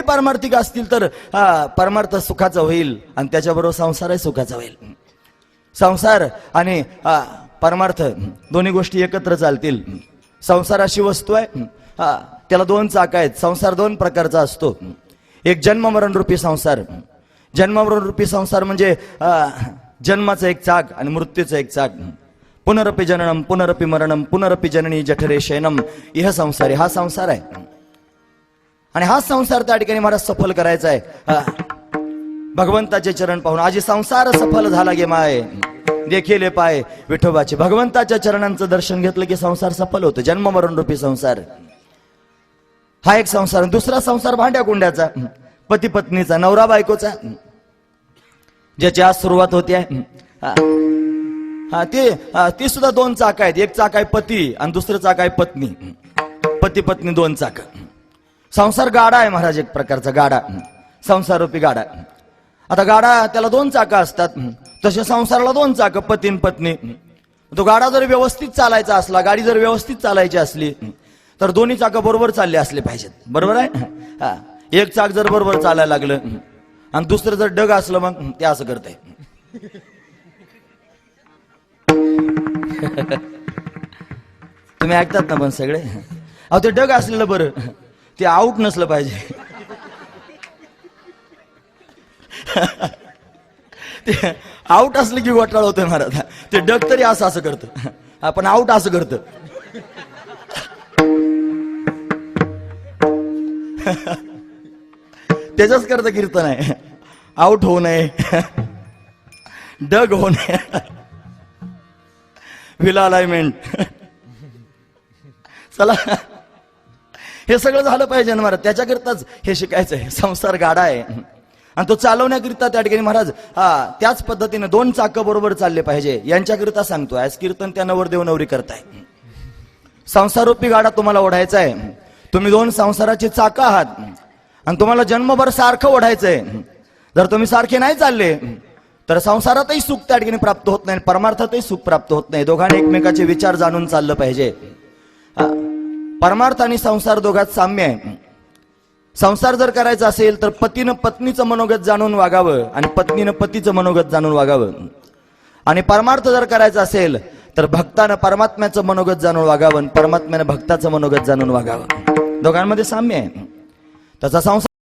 पारमार्थिक असतील तर हा परमार्थ सुखाचा होईल आणि त्याच्याबरोबर संसारही सुखाचा होईल. संसार आणि परमार्थ दोन्ही गोष्टी एकत्र चालतील. संसार अशी वस्तू आहे हा, त्याला दोन चाक आहेत. संसार दोन प्रकारचा असतो. एक जन्ममरण रूपी संसार. जन्ममरण रूपी संसार म्हणजे जन्माचा जन्माचं एक चाक आणि मृत्यूचं एक चाक. पुनरपी जननम पुनरपी मरणम पुनरपी जननी जठरे शयनम. इह संसार हा संसार आहे. आणि हा संसार त्या ठिकाणी मला सफल करायचा आहे. भगवंताचे चरण पाहून आजी संसार सफल झाला गे माय. देखील पाय विठोबाचे. भगवंताच्या चरणांचं दर्शन घेतलं की संसार सफल होतो. जन्ममरण रूपी संसार. हा एक संसार. दुसरा संसार भांड्या कुंड्याचा. पती पत्नीचा नवरा बायकोचा. ज्याची आज सुरुवात होते. हा. हा ते हा, सुद्धा दोन चाक आहेत. एक चाक आहे पती आणि दुसरं चाक आहे पत्नी. पती पत्नी दोन चाक. संसार गाडा आहे महाराज एक प्रकारचा गाडा. संसार रूपी गाडा. आता गाडा त्याला दोन चाकं असतात. तसे संसाराला दोन चाकं पती पत्नी. तो गाडा जर व्यवस्थित चालायचा असला गाडी जर व्यवस्थित चालायची असली तर दोन्ही चाकं बरोबर चालले असले पाहिजेत. बरोबर आहे? हा. एक चाक जर बरोबर चालायला लागलं आणि दुसरं जर डग असलं मग ते असं करते तुम्ही ऐकतात ना पण सगळे? अहो ते डग असलेलं बरं. ते आऊट नसलं पाहिजे. ते आऊट असलं की घोटाळ होतोय महाराज. ते डग तरी असं असं करतं. आपण आऊट असं करतं. त्याच्याच करतं कीर्तन आहे. आऊट होऊ नये. डग होऊ नये. Wheel alignment. चला. हे सगळं झालं पाहिजे ना महाराज. त्याच्याकरिताच हे शिकायचं आहे संसार गाडा आहे. आणि तो चालवण्याकरिता त्या ठिकाणी महाराज हा त्याच पद्धतीने दोन चाकं बरोबर चालले पाहिजे. यांच्याकरिता सांगतो आज कीर्तन त्या नवरदेव नवरी करताय. संसारूपी गाडा तुम्हाला ओढायचा आहे तुम्ही दोन संसाराची चाकं आहात. आणि तुम्हाला जन्मभर सारखं ओढायचंय. जर तुम्ही सारखे नाही चालले तर संसारातही सुख त्या ठिकाणी प्राप्त होत नाही परमार्थातही सुख प्राप्त होत नाही. दोघांनी एकमेकाचे विचार जाणून चाललं पाहिजे. हा. परमार्थ आणि संसार दोघात साम्य आहे. संसार जर करायचा असेल तर पतीनं पत्नीचं मनोगत जाणून वागावं आणि पत्नीनं पतीचं मनोगत जाणून वागावं. आणि परमार्थ जर करायचा असेल तर भक्तानं परमात्म्याचं मनोगत जाणून वागावं आणि परमात्म्यानं भक्ताचं मनोगत जाणून वागावं. दोघांमध्ये साम्य आहे. त्याचा संसार